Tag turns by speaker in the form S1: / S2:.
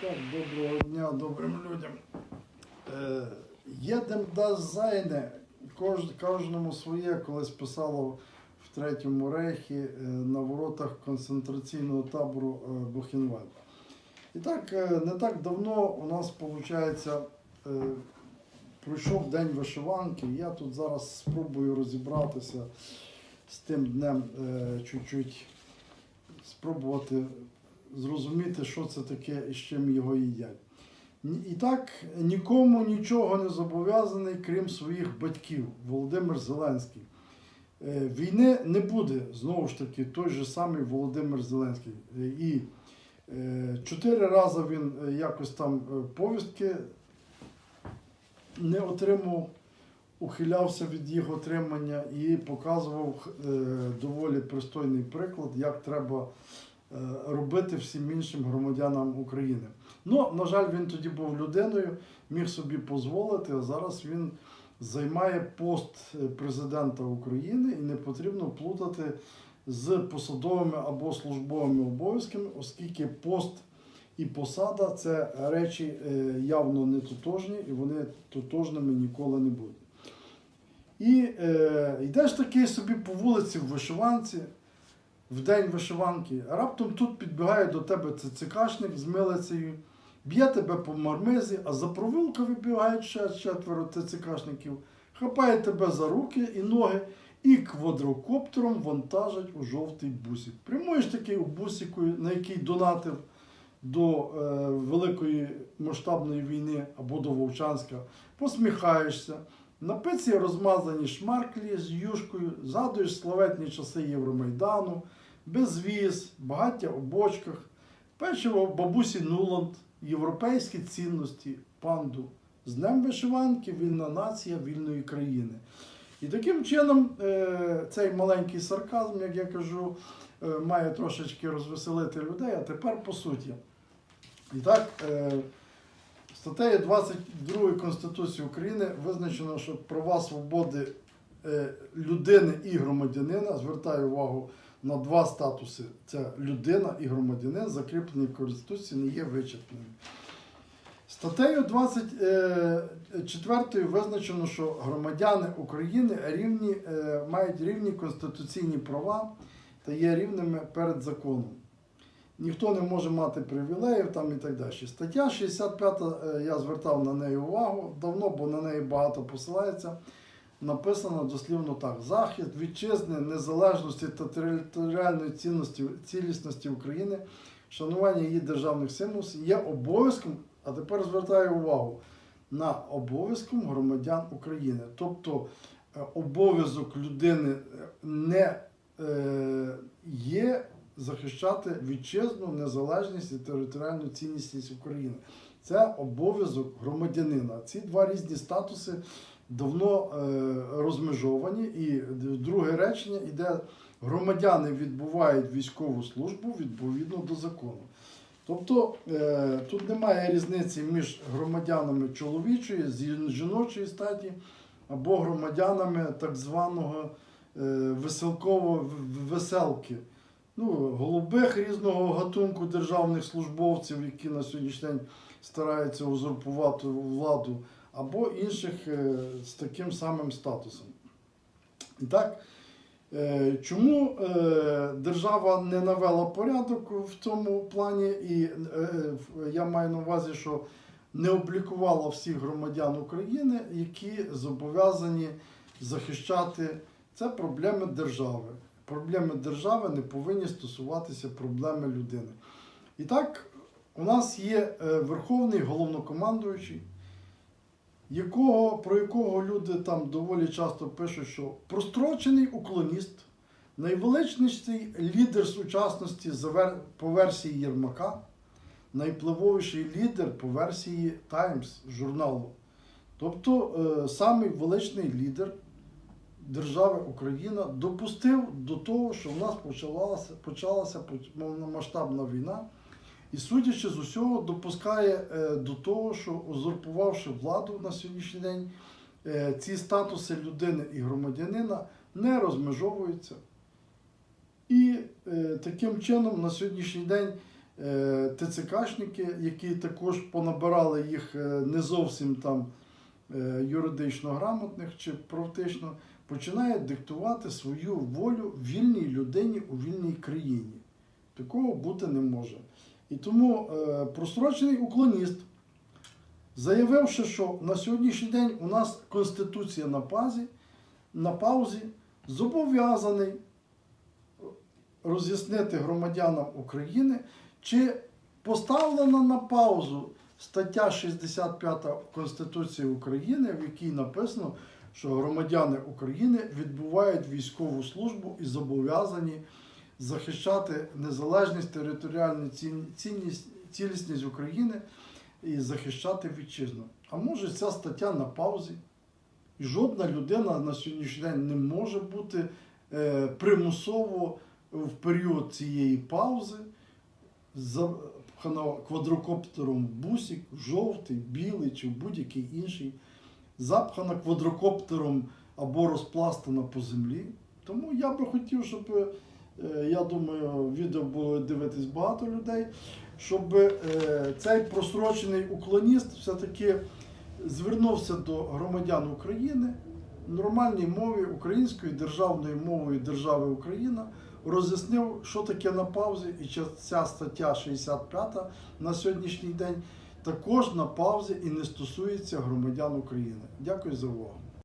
S1: Так, доброго дня добрим людям. Е, Єдем да кож, кожному своє колись писало в Третьому рейхі е, на воротах концентраційного табору е, Бухенвальд. І так, е, не так давно у нас, виходить, е, пройшов День вишиванки. Я тут зараз спробую розібратися з тим днем е, чуть-чуть, спробувати зрозуміти, що це таке і з чим його їдять. І так нікому нічого не зобов'язаний, крім своїх батьків, Володимир Зеленський. Е, Війни не буде, знову ж таки, той же самий Володимир Зеленський. Е, І е, чотири рази він якось там повістки не отримав, ухилявся від їх отримання і показував доволі пристойний приклад, як треба робити всім іншим громадянам України. Ну, на жаль, він тоді був людиною, міг собі дозволити, а зараз він займає пост е, президента України і не потрібно плутати з посадовими або службовими обов'язками, оскільки пост і посада це речі е, явно не тотожні, і вони тотожними ніколи не будуть. І е, йдеш такий собі по вулиці в вишиванці, в день вишиванки, раптом тут підбігає до тебе ЦЦКшник з милицею, б'є тебе по мармизі, а за провулка вибігають ще четверо ЦЦКшників, хапає тебе за руки і ноги і квадрокоптером вантажать у жовтий бусик. Прямуєш такий у бусику, на який донатив до е, Великої масштабної війни або до Вовчанська, посміхаєшся. На пиці розмазані шмарклі з юшкою, згадуєш славетні часи Євромайдану, безвіз, багаття у бочках, печиво бабусі Нуланд, європейські цінності, панду. З Днем вишиванки, вільна нація вільної країни. І таким чином е, цей маленький сарказм, як я кажу, е, має трошечки розвеселити людей, а тепер по суті. І так, е, статтею 22 Конституції України визначено, що права свободи людини і громадянина, звертаю увагу на два статуси: це людина і громадянин, закріплені в Конституції, не є вичерпними. Статтею 24 визначено, що громадяни України рівні, е, мають рівні конституційні права та є рівними перед законом. Ніхто не може мати привілеїв там і так далі. Стаття 65, е, я звертав на неї увагу давно, бо на неї багато посилається. Написано дослівно так: захист вітчизни, незалежності та територіальної цінності, цілісності України, шанування її державних символів є обов'язком, а тепер звертаю увагу на обов'язком громадян України. Тобто е, обов'язок людини е, не е, є захищати вітчизну, незалежність і територіальну цінність України. Це обов'язок громадянина. Ці два різні статуси давно е, розмежовані. І друге речення йде: громадяни відбувають військову службу відповідно до закону. Тобто е, тут немає різниці між громадянами чоловічої, жіночої статі або громадянами так званого е, веселкового в- веселки. Ну, голубих різного гатунку державних службовців, які на сьогоднішній день стараються узурпувати владу, або інших е, з таким самим статусом. І так, е, чому е, держава не навела порядок в цьому плані, і я маю на увазі, що не облікувала всіх громадян України, які зобов'язані захищати це проблеми держави. Проблеми держави не повинні стосуватися проблеми людини. І так, у нас є верховний головнокомандуючий, якого, про якого люди там доволі часто пишуть, що прострочений уклоніст, найвеличніший лідер сучасності по версії Єрмака, найвпливовіший лідер по версії Times журналу. Тобто е, самий величний лідер держави Україна допустив до того, що в нас почалася, почалася повномасштабна війна. І судячи з усього, допускає е, до того, що узурпувавши владу на сьогоднішній день, е, ці статуси людини і громадянина не розмежовуються. І е, таким чином на сьогоднішній день ТЦКшники, які також понабирали їх не зовсім там юридично грамотних чи практично, починають диктувати свою волю вільній людині у вільній країні. Такого бути не може. І тому е, просрочений уклоніст, заявивши, що на сьогоднішній день у нас Конституція на пазі, на паузі, зобов'язаний роз'яснити громадянам України, чи поставлена на паузу стаття 65 Конституції України, в якій написано, що громадяни України відбувають військову службу і зобов'язані захищати незалежність, територіальну цінність, цілісність України і захищати вітчизну. А може ця стаття на паузі? І жодна людина на сьогоднішній день не може бути е, примусово в період цієї паузи запхана квадрокоптером в бусик, жовтий, білий чи будь-який інший, запхана квадрокоптером або розпластана по землі. Тому я би хотів, щоб, я думаю, відео було дивитись багато людей, щоб е, цей просрочений уклоніст все-таки звернувся до громадян України в нормальній мові українською державною мовою держави Україна, роз'яснив, що таке на паузі, і ця стаття 65 на сьогоднішній день також на паузі і не стосується громадян України. Дякую за увагу.